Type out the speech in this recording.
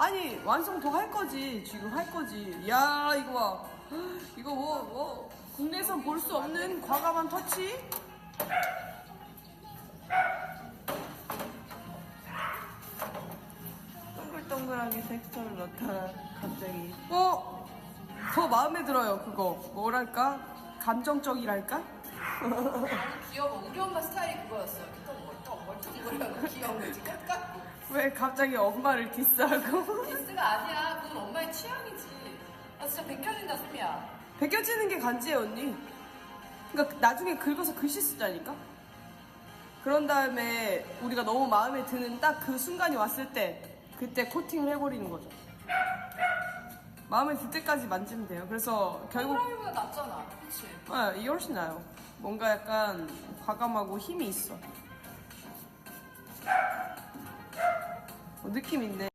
아니 완성 더 할 거지 지금 할 거지 야 이거 봐 이거 뭐 뭐 국내에선 볼수 없는 과감한 터치 동글동글하게 텍스처를 넣다가 갑자기 어? 더 마음에 들어요 그거 뭐랄까 감정적이랄까? 귀여워. 우리 엄마 스타일이 그거였어. 왜 갑자기 엄마를 디스하고 디스가 아니야. 그건 엄마의 취향이지. 나 진짜 베껴진다, 수미야. 베껴지는 게 간지예요 언니 그러니까 나중에 긁어서 글씨 쓰자니까 그런 다음에 우리가 너무 마음에 드는 딱 그 순간이 왔을 때 그때 코팅을 해버리는 거죠 마음에 들 때까지 만지면 돼요 그래서 결국 호랑이보다 낫잖아. 그치? 아, 이게 훨씬 나아요 뭔가 약간 과감하고 힘이 있어 느낌 있네